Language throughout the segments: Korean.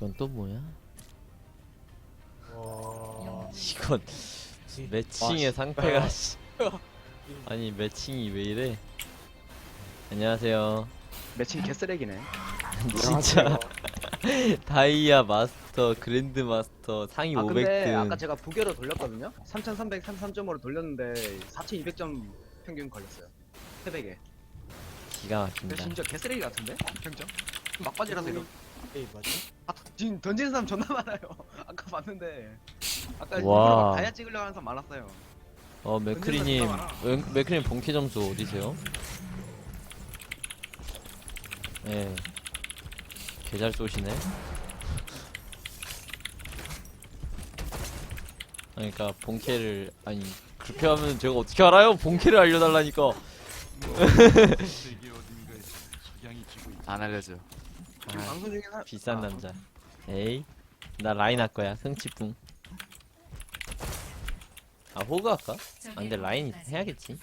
이건 또 뭐야? 와. 이건 매칭의 아, 상태가 씨. 아니 매칭이 왜 이래? 안녕하세요. 매칭 개쓰레기네. 진짜 다이아 마스터 그랜드 마스터 상위 아 근데 500등 아까 제가 부계로 돌렸거든요. 3,333점으로 돌렸는데 4,200점 평균 걸렸어요. 새벽에. 기가 근데 막힙니다. 진짜 개쓰레기 같은데? 평점? 막바지라서 이거. 에이 맞지? 아 지금 던지는 사람 존나 많아요. 아까 봤는데. 아까 와. 다이아 찍으려고 하는 사람 많았어요. 어 맥크리님 맥- 맥크리님 본캐 점수 어디세요? 예. 개잘 쏘시네. 아니, 그러니까 본캐를 아니 그렇게 하면 제가 어떻게 알아요? 본캐를 알려달라니까. 안 알려줘. 지금 아, 방송 중에 사... 비싼 아, 남자. 에이, 나 라인 할 거야. 흥치풍. 아 호그 할까? 아 근데 라인 해야겠지.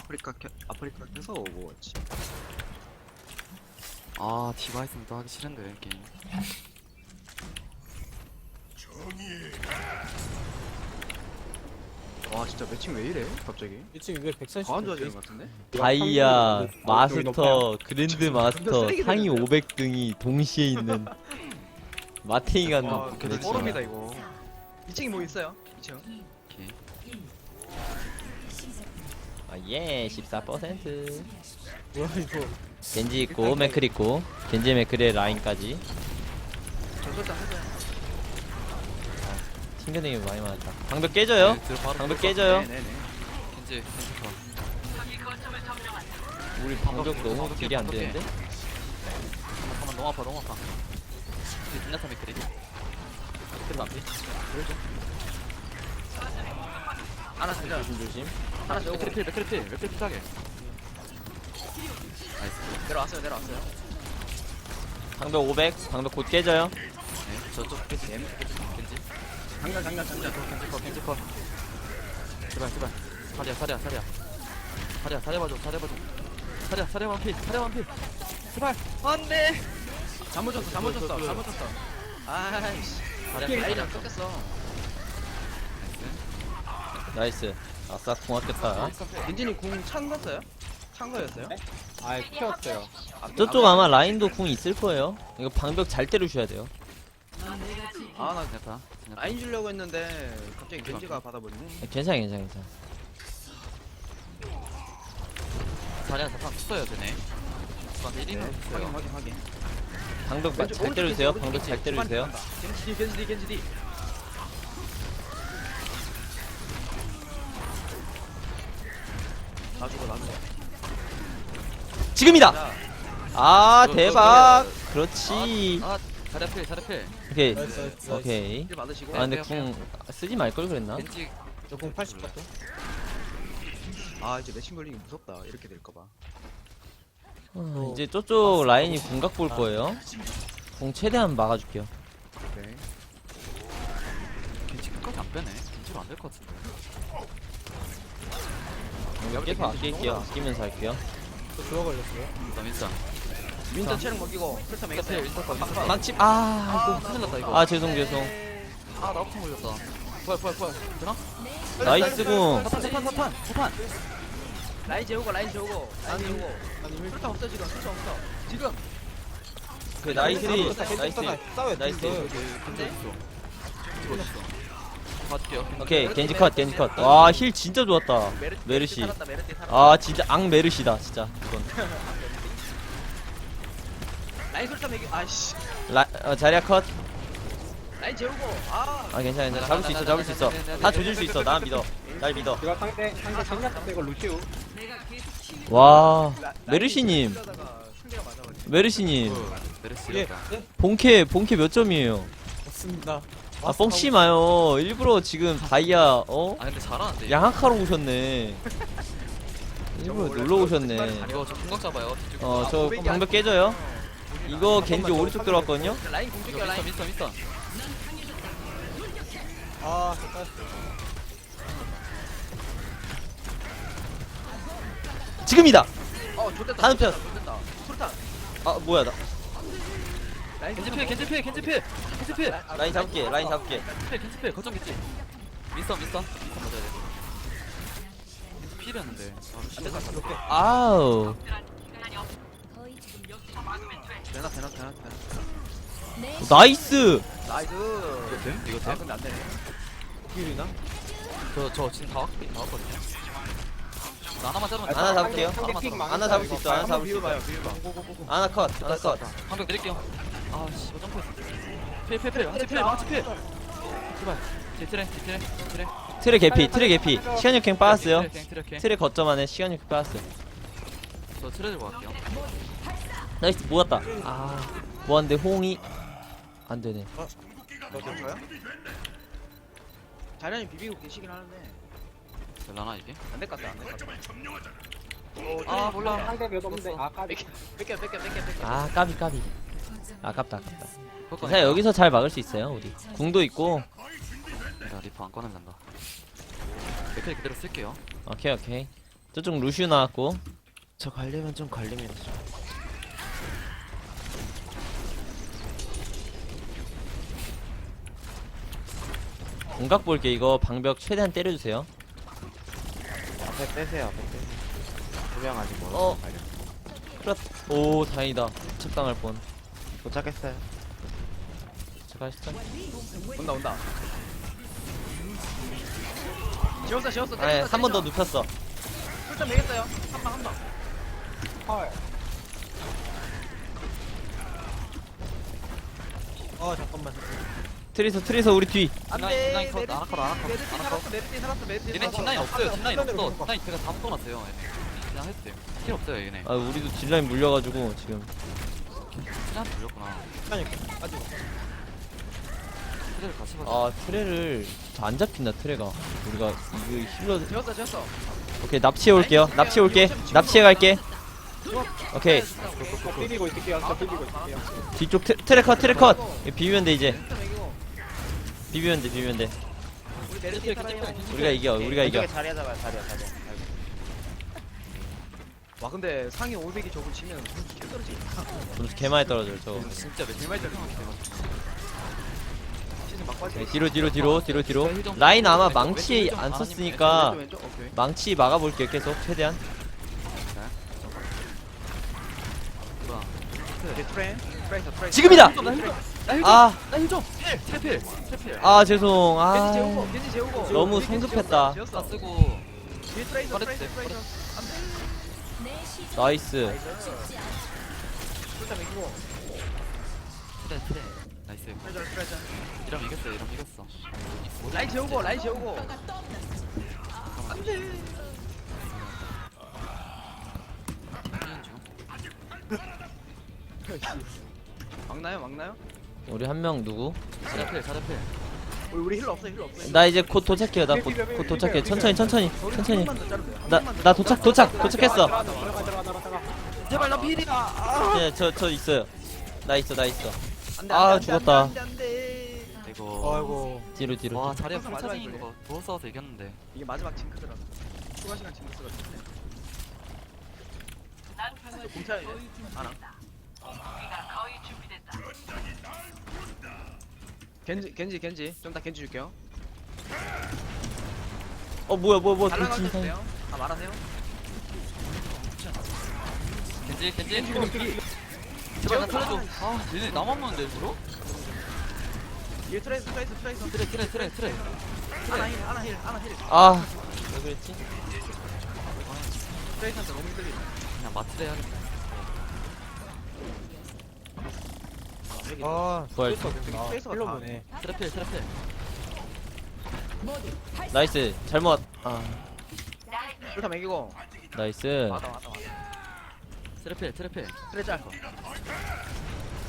아프리카 캐... 아프리카 켜서 오버워치. 아 디바 있으면 또 하기 싫은데 게임. 와 진짜 매칭 왜 이래? 갑자기? 1층 이거 140. 과한 좋아지는 것 같은데? 다이아, 그 마스터, 그랜드 마스터, 상위 들었네. 500 등이 동시에 있는 마테이가 와는 근데 소름이다 이거. 2층이 뭐 있어요? 2층. 오케이. 아, 예, 14%. 뭐야 이거? 겐지 있고, 맥클 있고, 겐지 맥클의 라인까지. 전설장 해줘요. 튕겨내기 많이 맞았다. 방벽 깨져요? 네, 들어 바로 방벽 들어가. 깨져요? 네네네. 겐지 겐지 컷. 우리 방벽 너무 딜이 안 되는데? 잠깐만 너무 아파 너무 아파. 진나타 맥크리. 맥크리 반피. 하나 살려. 조심, 조심. 하나 줘. 맥크리 필 맥크리 필 맥크리 필하게. 나이스. 내려왔어요 내려왔어요. 방벽 500, 방벽 곧 깨져요. 네 저쪽 겐지. 장난 장난 장난. 겐지 컷 겐지 컷. 제발 제발. 사리야 사리야 사리야. 사리야 사리야 봐줘 사리야 봐줘. 사리야 사리야 완피 사리야 완피. 제발 안돼. 잘못 줬어 잘못 줬어 잘못 줬어. 아이씨. 사리야 라인이랑 섞였어. 나이스. 아싸, 궁 아꼈다. 겐진이 궁찬 거였어요? 찬 거였어요? 아 키웠어요. 저쪽 아마 라인도 궁 있을 거예요. 이거 방벽 잘 때려주셔야 돼요. 아나 됐다. 라인 주려고 했는데 갑자기 겐지가 받아버리네. 괜찮아, 괜찮아, 괜찮아. 사리야 잠깐 써야 되네. 저한테 1인으로 확인 써요. 확인 확인. 왼쪽, 잘 오른쪽 때려주세요. 겐지, 오른쪽 잘 겐지. 때려주세요. 겐지 D 겐지 D 겐지 D. 나 죽어 나 죽어. 지금이다! 자, 아, 대박! 그렇지. 아 사리야 필 사리야 필. 오케이. 나이스 나이스. 오케이. 힐 받으시고. 아, 근데 궁 쓰지 말 걸 그랬나? 겐지 저공 80 같아. 아 이제 매칭 걸리기 무섭다. 이렇게 될까봐. 아, 이제 저쪽 라인이 궁각 볼 거예요. 궁 최대한 막아줄게요. 네. 겐지 끝까지 안 빼네. 겐지로 안될 것 같은데. 방벽 계속 아낄게요. 아끼면서 할게요. 저 들어 걸렸어요. 나 민선. 윈터 체력 먹이고 윈터 맥스. 윈터 컷. 망치, 아, 이거 큰일 났다 이거. 아, 죄송, 죄송. 아, 나 엄청 걸렸다. 부활, 부활, 부활. 되나? 나이스 궁. 사판 사판 사판 사판. 라인 재우고 라인 재우고 라인 재우고. 아니 왜 풀터 없어 지금 풀터 없어. 지금. 그 나이스, 나이스. 싸워야 나이스. 봐줄게요. 오케이, 겐지 컷, 겐지 컷. 와, 힐 진짜 좋았다. 메르시. 살았다 메르시 살았다. 아, 진짜 앙 메르시다, 진짜. 이건. 라인 풀터 맥이 아이씨. 라, 어, 자리야 컷. 라인 재우고. 아. 아, 괜찮아, 괜찮아. 잡을 수 있어, 잡을 수 있어. 다 조질 수 있어. 나 믿어. 날 믿어. 제가 상대 상대 상대 빼고 루시우. 와, 라- 라인 메르시님, 재우다가 상대가 맞아버리네. 메르시님. 어, 예. 메르시였다. 예. 본캐, 본캐 몇 점이에요? 맞습니다. 아, 뻥치 마요. 일부러 지금 다이아, 어? 아, 근데 잘하는데. 양악하러 오셨네. 일부러 놀러 오셨네. 이거 저 궁각 잡아요. 뒤쪽. 어, 저 방벽 깨져요. 이거 겐지 오른쪽 들어왔거든요. 라인 공격이야 이거 라인. 민선, 민선. 아. 지금이다. 어 좋됐다. 다음 편. 아, 뭐야, 나. 라인 겐지 필, 겐지 필, 겐지 필. 겐지 필 라인 잡을게 라인 잡을게 필 겐지 필 거점 겐지 미스터 미스터 미스터 맞아야 돼 겐지 필이었는데 아, 루시오 아우 되나 되나 되나 되나 나이스 나이스 이거 됨? 이거 아 됨? 근데 안 되네 길이나? 저, 저 지금 다 왔, 다 왔거든요 나 하나만 자르면 돼. 하나 잡을게요. 하나 잡을 수 있어 하나 잡을 수 있어 비워봐요 비워봐 하나 컷 하나 컷 방벽 드릴게요 아씨 이거 점프했어 필필필 한치 필 한치 필 제발 뒤트레 뒤트레 뒤트레 트레 개피 트레 개피 시간 역행 빠졌어요 트레 거점 안에 시간 역행 빠졌어요 저 트레 들고 갈게요 나이스 모았다. 아. 모았는데 호응이 안되네. 너 괜찮아요? 자련이 비비고 계시긴 하는데. 될라나 이게? 안 될 것 같아 안 될 것 같아 아 몰라. 상대 몇 없는데. 아 까비. 뺏겨 뺏겨 뺏겨 뺏겨 아 까비 까비. 아깝다 아깝다. 자 여기서 잘 막을 수 있어요 우리. 궁도 있고. 내가 리퍼 안 된다. 맥클 그대로 쓸게요. 오케이 오케이. 저쪽 루슈 나왔고. 저 관리면 좀 관리면 좀. 궁각 볼게 이거. 방벽 최대한 때려주세요. 앞에 빼세요, 앞에 빼세요. 두명 아직 멀어. 어. 그렇 오 다행이다. 착당할 뻔. 도착했어요. 제가시죠? 온다 온다. 지웠어 지웠어. 아예 한번 더 눕혔어. 술좀 매겼어요. 한방 한방. 헐. 어 잠깐만 트리서 트리서 우리 뒤 안돼 뒷라인 컷 아나컷 아나컷 메르티 살았어 메르티 살았어 메르티 얘네 뒷라인 없어요 뒷라인 없어 뒷라인 제가 다 묶어놨어요 얘네 그냥 해도 돼요 킬 없어요 얘네 아 우리도 딜라인 물려가지고 지금 물렸구나 아니 아직 트레를 같이 봐줘 아 트레를 더안 잡힌다 트레가 우리가 이거 힐러 지웠어 지웠어 오케이 납치해 올게요 납치해 올게 납치해 갈게 오케이 있을게요 저 비비고 있을게요 뒤쪽 트, 트레 컷 트레 컷 이거 비비면 돼 이제 비비면 돼 비비면 돼 우리 우리가 이겨 우리가 이겨. 왼쪽에 자리야 잡아요, 자리야, 자리야. 와 근데 상위 500이 저걸 치면 개 떨어지겠다. 점수 개 많이 떨어져요 저거. 진짜 몇 개말 떨어지겠다 시즌 네, 뒤로 뒤로 뒤로 뒤로 뒤로. 라인 아마 망치 안 썼으니까 왼쪽 왼쪽 오케이. 망치 막아볼게요 계속 최대한. 뭐야 오케이 트레인 트레이서 트레이서 지금이다! 나힐좀 아, 나힐좀 트레 필 트레 필아 죄송. 겐지 재우고 아 겐지 재우고. 너무 겐지 성급했다. 재웠어, 다 재웠어. 쓰고. 뒤에 트레이서 버렸대, 트레이서 트레이서. 안 돼 나이스. 술좀 매기고. 트레 트레. 나이스. 트레이저 트레이저 이러면 이겼어 이러면 이겼어. 라인 재우고 라인 재우고. 막나요 막나요? 우리 한 명 누구? 사대 필 사대 필. 우리 우리 힐러 없어 힐러 없어. 나 이제 곧 도착해요. 나곧곧 도착해 천천히 천천히 천천히. 나 나 도착 도착 도착했어. 들어가 들어가 들어가 들어가 제발 나 필이다 네저저 있어요. 나 있어 나 있어. 안돼 아, 죽었다. 안돼 안돼. 이거 아이고. 뒤로 뒤로 와 항상 풀차징인 마지막에 거 도어 싸워서 이겼는데. 이게 마지막 징크더라 추가 시간 징크스가 좋네. 공차 야 이제 안아 겐지 겐지 겐지. 좀다 겐지 줄게요. 어 뭐야 뭐야 뭐야. 달라가 돌진 이상해 주세요? 다 말하세요. 겐지 겐지. 제발 나 살려줘 아 얘네 나만 먹는데 일부러? 뒤에 트레이스 트레이스 트레이스 트레 트레 트레 트레. 하나 힐 하나 힐 하나 힐. 아왜 그랬지? 트레이스한테 너무 힘들리 그냥 마트레 해야겠다 아 부활. 힐러 다 보네. 트레 필 트레 필. 나이스. 잘못. 아. 술다 먹이고. 나이스. 맞아 맞아 맞아. 트레 필 트레 필. 트레 짤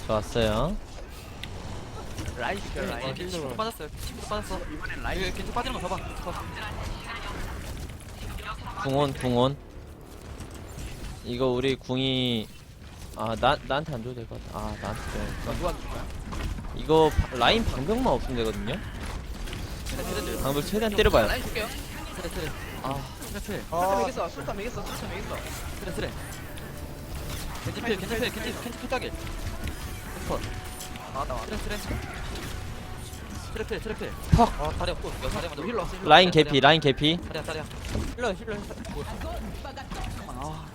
좋았어요. 라인 아, 라인 친구 빠졌어요. 친구 빠졌어. 이번엔 라인 이거 겐지 빠지는 거 겐지 빠져 궁온 궁온. 이거 우리 궁이 아 나 나한테 안 줘도 될 것 같아. 아 나한테 줘야 너 누구한테 줄 거야? 이거 바- 라인 방벽만 없으면 되거든요? 트레 트레 트레 방벽 최대한 때려봐요. 라인 줄게요. 트레 트레 아. 트레 필 술다 아 먹였어 술다 먹였어 술다 먹였어. 트레 트레 겐지 필 겐지 필 겐지 겐지 필 따길 컷 나왔다 나왔다. 트레 트레 트래필 트래필 아 다리 없고 야 다리 먼저 힐러. 라인 개피 라인 개피. 다리야 다리야 힐러 힐러 힐러. 아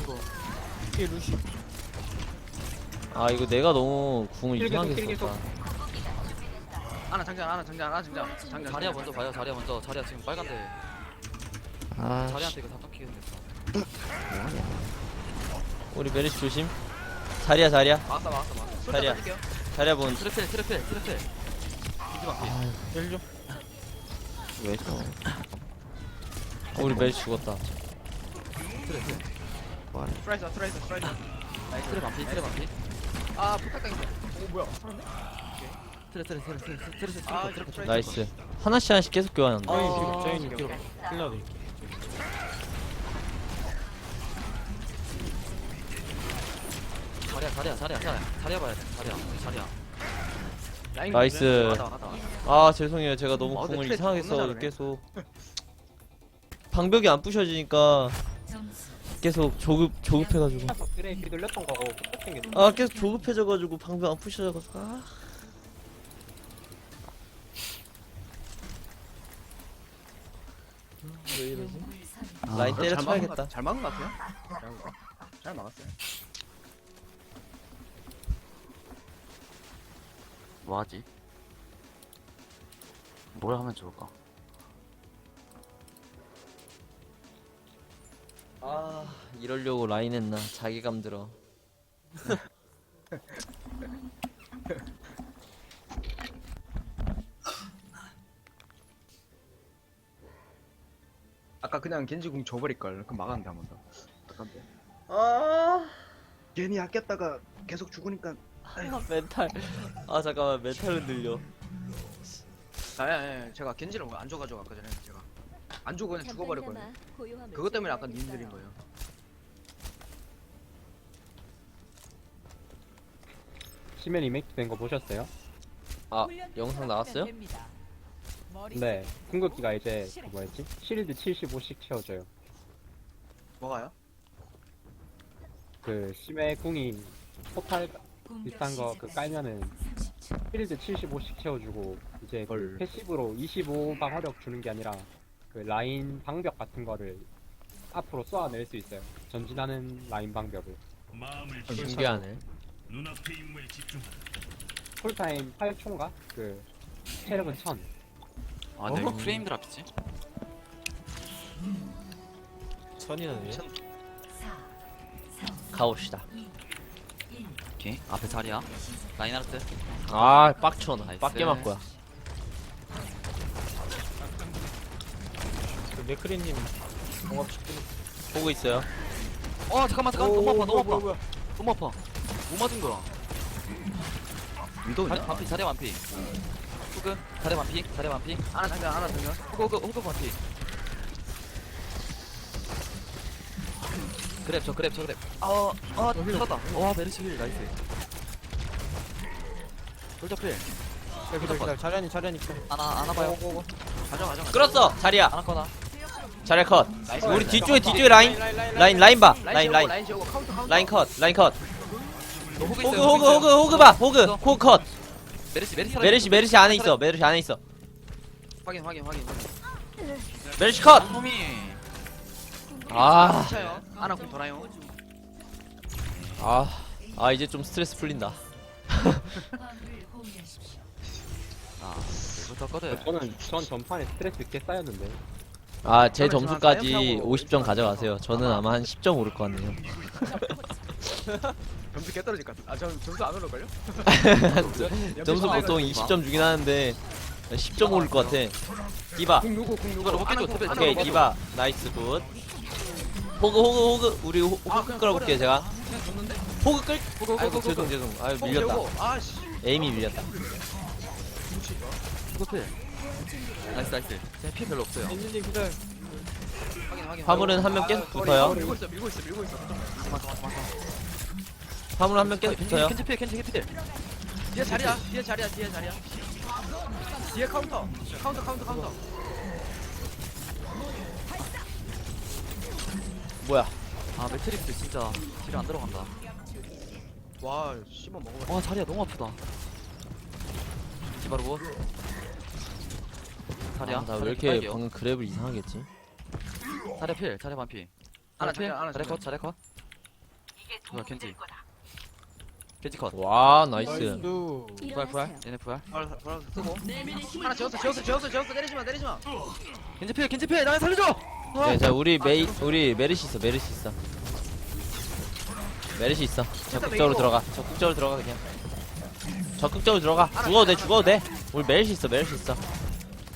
이거 뒤에 루시. 아 이거 내가 너무 궁을 킬 계속, 이상하게 킬계속. 썼다. 하나 장전 하나 장전 하나 장전. 장전 자리야 먼저 봐요 자리야 먼저. 자리야 지금 빨간데. 아, 자리한테 이거 다 됐어. 우리 메리시 조심. 자리야 자리야. 막았어 막았어 막았어. 자리야. 자리야 본. 트래필 트래필 트래필. 이지마 피 힐좀. 왜 저? 우리 메리시 죽었다. 트래필 뭐하래? 트라이서 트라이서 트라이서. 트래 반피 트래 반피. 아 부탁당했어 오 뭐야? 살았네 트래 트래 트래 트래 트래 트래 아, 트래 트래. 나이스. 하나씩 하나씩 계속 교환한다. 아, 저희는 오케이, 저희는 오케이. 힐러 드릴게. 자리야 자리야 자리야 자리야. 자리야 봐야 돼 자리야 자리야. 라인 나이스. 아 죄송해요. 제가 너무 아, 근데 궁을 트레 이상하게 존나 써 잘하네. 계속. 방벽이 안 부셔지니까 계속 조급 조급해가지고 그래 기 돌렸던 거고 아 계속 조급해져가지고 방벽 안 부셔져가지고 아왜 이러지? 라인 잘 막은 것 때려쳐야겠다 같- 잘 막은 것 같아요 잘 막은. 잘 막았어요 뭐하지? 뭘 하면 좋을까? 아 이러려고 라인 했나? 자괴감 들어. 아까 그냥 겐지 궁 줘버릴 걸. 그럼 막았는데 한 번 더. 아깝네 아. 괜히 아꼈다가 계속 죽으니까. 멘탈. 아 잠깐만. 멘탈 흔들려. 아예 예, 제가 겐지를 안 줘가지고 아까 전에 안 주고 그냥 죽어버릴 거예요 그것 때문에 아까 님 드린 거예요 시멘 리메이크 된 거 보셨어요? 아 영상 나왔어요? 네 궁극기가 이제 그 뭐였지? 실드 75씩 채워져요 뭐가요? 그 심해 궁이 포탈 비슷한 거 그 깔면은 필드 75씩 채워주고 이제 그 헐. 패시브로 25방 화력 주는 게 아니라 그 라인 방벽 같은 거를 앞으로 쏘아낼 수 있어요. 전진하는 라인 방벽을. 신기하네. 풀타임 8초인가? 그 체력은 1000 아, 내가 이거 프레임 드랍이지? 천이네. 가봅시다. 오케이. 앞에 자리야. 라인 하르트 아 빡쳐. 나 나이스. 빡게 맞고야 맥크리님 보고 있어요. 어 잠깐만 잠깐만. 너무 아파 너무 아파. 너무 아파. 뭐 맞은 거야 위도 자리 있나? 반피 자리 반피. 후그 자리 반피 자리 반피. 하나 장전 하나 장전 후그 후그 후그 반피. 그랩 저 그랩 저 그랩. 아아 살았다. 와 메르시 힐 나이스. 솔저 필. 기다려 기다려 자련이 자련이 하나 하나 봐요. 가져 가져 가져. 끌었어 자리야. 하나 거나 자리야 컷. 나이스. 우리 뒤쪽에 뒤쪽에 라인. 라인 라인 봐. 라인 라인. 라인 지우고 카운터 카운터 라인 컷 라인 컷. 너 호그 호그 있어요 호그 호그 호그 봐. 호그. 호그 컷. 메르시 메르시 메르시 메르시 안에 있어. 메르시 안에 있어. 확인 확인 확인. 메르시 컷. 홈이. 아, 차요. 하나 공 돌아요. 아, 아 이제 좀 스트레스 풀린다. 아 이거 거든 저는 전 전판에 스트레스 꽤 쌓였는데 아, 제 점수까지 저는 사연하고 50점 가져가세요. 저는 아마 한 10점 오를 것 같네요. 점수 개 떨어질 것 같아 아 저 점수 안 오를걸요? 점수 보통 20점 주긴 하는데 10점 오를 것 같아. 디바, 누구 누구 오케이 공. 디바, 나이스 굿. 호그 호그 호그 우리 호, 아, 호그 끌어볼게요 제가. 줬는데? 호그 끌. 호그 호그 아이고 호그 죄송 죄송. 아유 호그 밀렸다. 아씨 에임이 밀렸다. 필 나이스 나이스. 그냥 피 별로 없어요. 엔진님 기다려. 확인 확인. 화물은 한 명 계속 붙어요. 밀고 있어 밀고 있어 밀고 있어. 화물 한 명 계속 붙어요. 켄지 필 켄지 필 뒤에 자리야 뒤에 자리야 뒤에 자리야. 뒤에 카운터 카운터 카운터 카운터. 뭐야? 아 매트릭스 진짜 딜안 들어간다. 와 씹어 먹어 와 자리야 너무 아프다. 디바르고 자리야 아, 나왜 이렇게 방금 그랩을 이상하게 했지? 자리야 필 자리야 반피. 하나 필 자리야, 하나 자리야 컷. 자리야. 자리야 컷 뭐야 켄지? 켄지 컷. 와 나이스. 부활 부활? 얘네 부활? 바로 바로 쓰고. 하나 지웠어 지웠어 지웠어 지웠어. 때리지 마 때리지 마. 켄지 필 켄지 필! 나를 살려줘! 네, 자 우리 메이 우리 메르시 있어 메르시 있어. 메르시 있어. 적극적으로 메이고. 들어가. 적극적으로 들어가 그냥. 적극적으로 들어가. 죽어도 돼 죽어도 돼. 우리 메르시 있어 메르시 있어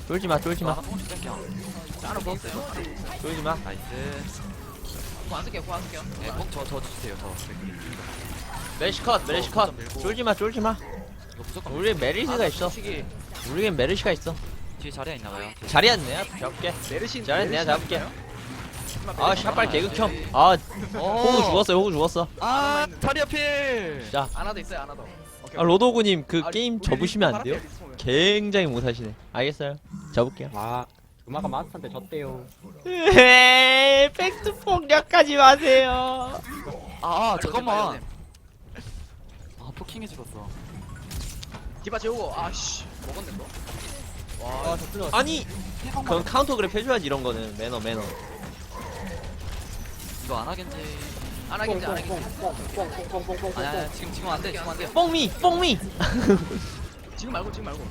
쫄지마 쫄지마. 한 번씩 땡겨 하나 먹었어요 쫄지마. 나이스. 구안 쓸게요 구안 쓸게요. 네 꼭저 저 주세요 저. 메르시 컷 메르시 컷. 쫄지마 쫄지마. 이거 무조건 우리 메르시가 있어. 시기 우리엔 메르시가 있어. 뒤에 자리야 있나 봐요. 자리야 내가 잡을게. 메르신 자리야 내가 잡을게. 아 샷발 개극혐. 아 호구 죽었어요 호구 죽었어. 아 자리야 필! 자. 하나도 있어요 하나도. 오케이, 아, 로도구님 그 아, 게임 접으시면 안 돼요? 굉장히 못하시네. 알겠어요? 접을게요. 아 음악가 마스터한테 졌대요. 에이, 팩트 폭력하지 마세요. 아 빨리 잠깐만. 아 포킹해 죽었어. 디바 재우고 아씨. 먹었네 또 아니, 그럼 카운터 그랩 해줘야지 이런 거는. 매너 매너. 이거 안 하겠지. 안 하겠지 안 하겠지. 아니 아니 지금 지금 안돼 지금 안돼. 뽕미, 뽕미. 지금 말고 지금 말고.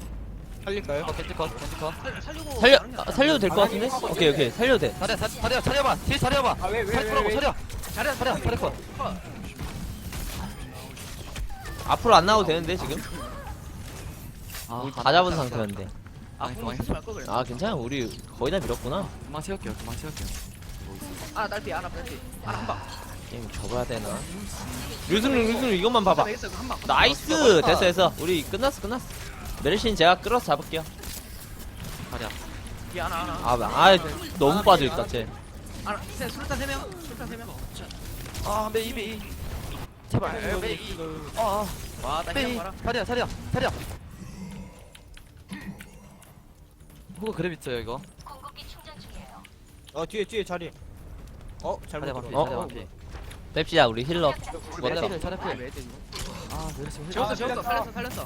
살릴까요? 어 켄지 컷 켄지 컷. 살, 살려 게 아, 살려도 될 것 같은데? 오케이 오케이. 살려도 돼. 자리야 자- 자리야 자리야 봐. 뒤에 자리야 봐. 아 왜 왜 자리 풀라고 왜왜? 자리야 자리야 자리야 자리야 컷 앞으로 안 나와도 되는데 지금? 아, 우리 다 잡은 상태였는데. 아 그만 쓰지 말걸 그래. 아 괜찮아. 우리 거의 다 밀었구나. 금방 세울게요 금방 세울게요. 하나 딸피 하나 딸피 하나 한방 게임 접어야 되나? 류승룡 류승룡 이것만 봐봐. 한방 나이스 됐어 됐어. 우리 끝났어 끝났어. 메르신 제가 끌어서 잡을게요. 자리야 뒤에 하나 하나 아, 아 너무 빠져 있다 쟤. 하나 세 수류탄 세명 수류탄 세명 아 메이 메이 제발 메이 아아 와 딸피 메이 봐라 자리야 자리야 자리야 호그 그랩 있어요 이거 어 뒤에 뒤에 자리. 어 잘못 반피 들어. 어? 반피 뺍시다 우리 힐러. 자리야 뭐필 자리야 필왜 때리고 아 메르시 힐 재웠어 재웠어. 살렸어 살렸어.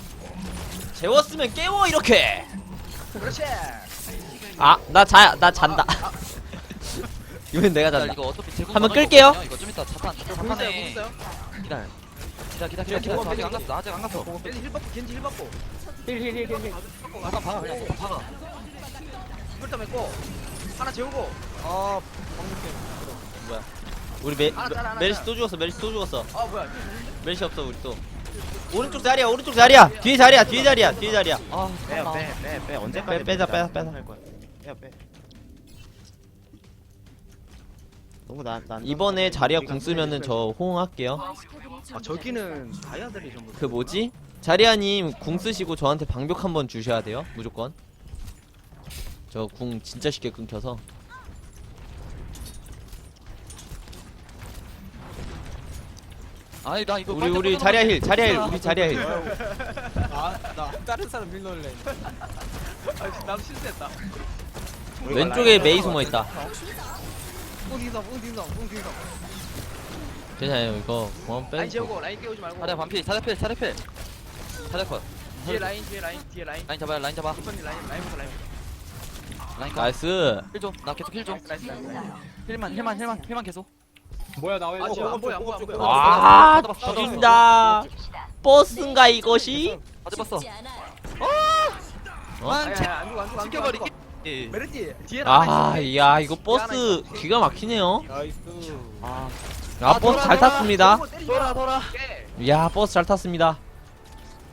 재웠으면 깨워 이렇게. 그렇지. 아나 자 나 잔다. 이번엔 내가 나 잔다. 이거 어차피 제공 한번 끌게요. 이거 좀 이따 자탄 보고 있어요 기다려. 기다려 기다려 기다려. 기다려 저 아직 안 갔어 나 아직 안 갔어. 겐지 힐 받고 겐지 힐 받고. 힐힐힐힐 잠깐 박아 그냥 박아. 수류탄 맺고 하나 재우고. 아 우리 메, 하나 잘라, 하나 메리시 잘라. 또 죽었어 메리시 또 죽었어. 아 뭐야 메리시 없어 우리 또. 오른쪽 자리야 오른쪽 자리야. 뒤에 자리야 뒤에 자리야 뒤에 자리야. 아 빼요 잠깐만. 빼빼빼. 언제까지 빼, 빼자, 빼자, 빼자, 빼자. 할 거야. 빼요 빼. 너무 난난 이번에 자리야 궁 쓰면은 저 호응할게요. 아 저기는 다이아들이 전부 그 뭐지? 자리야님 궁 쓰시고 저한테 방벽 한번 주셔야 돼요 무조건. 저 궁 진짜 쉽게 끊겨서 아니 나 이거 우리 우리 자리야 힐 자리야 힐 우리 자리야 힐. 아나 다른 사람 밀 넣을래. 아 나도 실수했다. 왼쪽에 메이 숨어 있다. 뿡딩성 뿡딩성 뿡딩성 괜찮아요 이거. 공원 라인 빼도 재우고 라인 깨우지 말고. 자리야 반피 자리야 필 자리야 필. 자리야 컷. 뒤에 라인 뒤에 라인 뒤에 라인. 라인 잡아요 라인 잡아. 이번님 라인 라인부터 라인 라인 컷 나이스. 힐좀나 계속 힐좀. 나이스 나이스 나이스. 힐만 힐만 힐만 힐만 계속 뭐야 나왜 아 지금 안 보여 안 보여 안 보여 와 받아봤어, 받아봤어. 죽인다 버스인가 이것이 가져봤어 어? 아니 아니 안 죽어 안 죽어 안 죽어 안 죽어 예. 메르티 뒤에 나와 아, 야, 이거 버스 기가 막히네요. 나이스. 아 아, 버스 잘 탔습니다. 돌아 돌아 야, 버스 잘 탔습니다.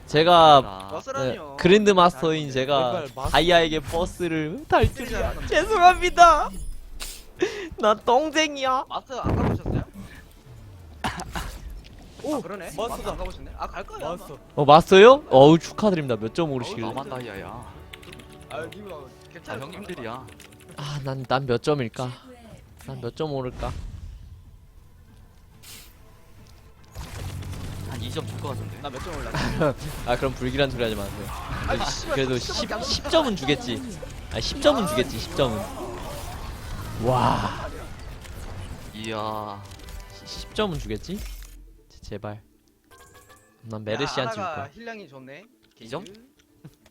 제가 네, 버스라니요 그랜드 마스터인 제가. 다이아에게 버스를 탈 줄이야. 죄송합니다. 나 똥쟁이야. 마스터 안 가보셨어 요? 오 그러네 마스터 마스터다. 안 가보셨네 아갈 거야 아마. 왔어. 어, 마스터요? 어우, 축하드립니다. 몇 점 오르시길. 나만 다이아야 아다 괜찮아 형님들이야 아, 난, 난 몇 점일까? 난 몇 점 오를까? 한 2점 줄 것 같은데 나몇 점 올라 아, 그럼 불길한 소리 하지 마세요. 아니 씨발 그래도 10, 10점은 주겠지. 아, 10점은 주겠지, 10점은. 와, 이야 10점은 주겠지? 제- 제발. 난 메르시안 찍을 야, 거야. 힐량이 좋네. 이 점? 게이드.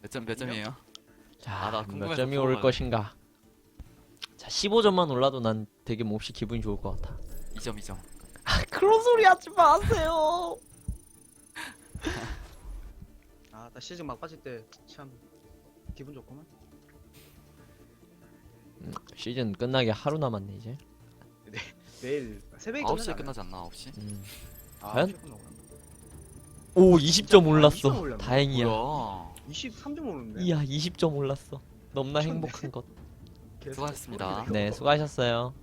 몇 점 몇 점이에요? 자, 아, 나 몇 궁금해서 점이 오를 물어봐요. 것인가? 자, 15점만 올라도 난 되게 몹시 기분이 좋을 것 같아. 2점 2점. 아, 그런 소리 하지 마세요. 아, 나 시즌 막 빠질 때 참 기분 좋구만. 음, 시즌 끝나기 하루 남았네 이제. 내일 새벽에 9시에 끝나지 않나 9시? 음. 아, 과연? 9시에 끝나구나. 오, 20점 아, 올랐어. 20점 올랐네. 다행이야. 뭐야? 23점 오는데. 이야, 20점 올랐어. 너무나. 행복한 것. 수고하셨습니다. 네, 수고하셨어요.